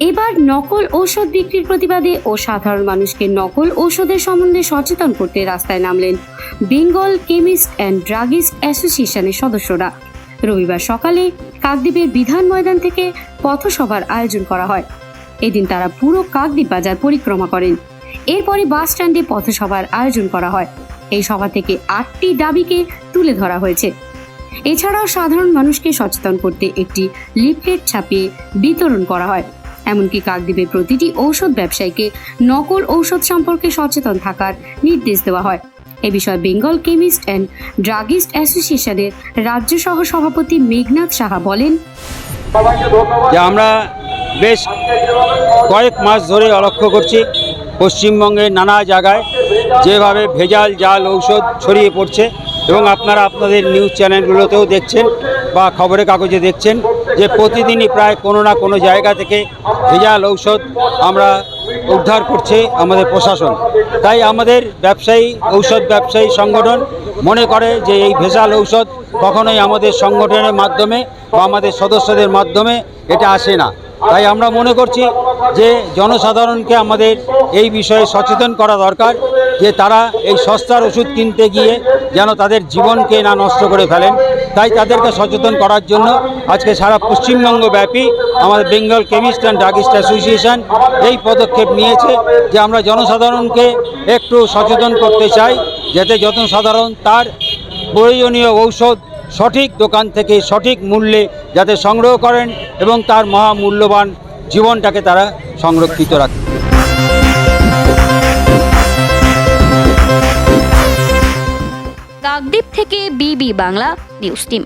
এবার নকল ঔষধ বিক্রির প্রতিবাদে ও সাধারণ মানুষকে নকল ঔষধের সম্বন্ধে সচেতন করতে রাস্তায় নামলেন বেঙ্গল কেমিস্ট অ্যান্ড ড্রাগিস্ট অ্যাসোসিয়েশনের সদস্যরা। রবিবার সকালে কাকদ্বীপের বিধান ময়দান থেকে পথসভার আয়োজন করা হয়। এদিন তারা পুরো কাকদ্বীপ বাজার পরিক্রমা করেন। এরপরে বাস স্ট্যান্ডে পথসভার আয়োজন করা হয়। এই সভা থেকে আটটি দাবিকে তুলে ধরা হয়েছে। এছাড়াও সাধারণ মানুষকে সচেতন করতে একটি লিফলেট ছাপিয়ে বিতরণ করা হয়। এমনকি কাকদ্বীপের প্রতিটি ঔষধ ব্যবসায়ীকে নকল ঔষধ সম্পর্কে সচেতন থাকার নির্দেশ দেওয়া হয়। এ বিষয়ে বেঙ্গল কেমিস্ট অ্যান্ড ড্রাগিস্ট অ্যাসোসিয়েশনের রাজ্য সহ সভাপতি মেঘনাথ সাহা বলেন আমরা বেশ কয়েক মাস ধরে লক্ষ্য করছি পশ্চিমবঙ্গের নানা জায়গায় যেভাবে ভেজাল জাল ঔষধ ছড়িয়ে পড়ছে। এবং আপনারা আপনাদের নিউজ চ্যানেলগুলোতেও দেখছেন বা খবরের কাগজে দেখছেন যে প্রতিদিনই প্রায় কোনো না কোনো জায়গা থেকে ভেজাল ঔষধ আমরা উদ্ধার করছে আমাদের প্রশাসন। তাই আমাদের ব্যবসায়ী, ঔষধ ব্যবসায়ী সংগঠন মনে করে যে এই ভেজাল ঔষধ কখনোই আমাদের সংগঠনের মাধ্যমে বা আমাদের সদস্যদের মাধ্যমে এটা আসে না। তাই আমরা মনে করছি যে জনসাধারণকে আমাদের এই বিষয়ে সচেতন করা দরকার। যে তারা এই সস্তার ওষুধ কিনতে গিয়ে যেন তাদের জীবনকে না নষ্ট করে ফেলেন। তাই তাদেরকে সচেতন করার জন্য আজকে সারা পশ্চিমবঙ্গ ব্যাপী আমাদের Bengal chemist and druggist association এই পদক্ষেপ নিয়েছে যে আমরা জনসাধারণকে একটু সচেতন করতে চাই, যাতে জনসাধারণ তার প্রয়োজনীয় ঔষধ সঠিক দোকান থেকে সঠিক মূল্যে যাতে সংগ্রহ করেন এবং তার মহামূল্যবান জীবনটাকে তারা সংরক্ষিত রাখে। কাকদ্বীপ থেকে বিবি বাংলা নিউজ টিম।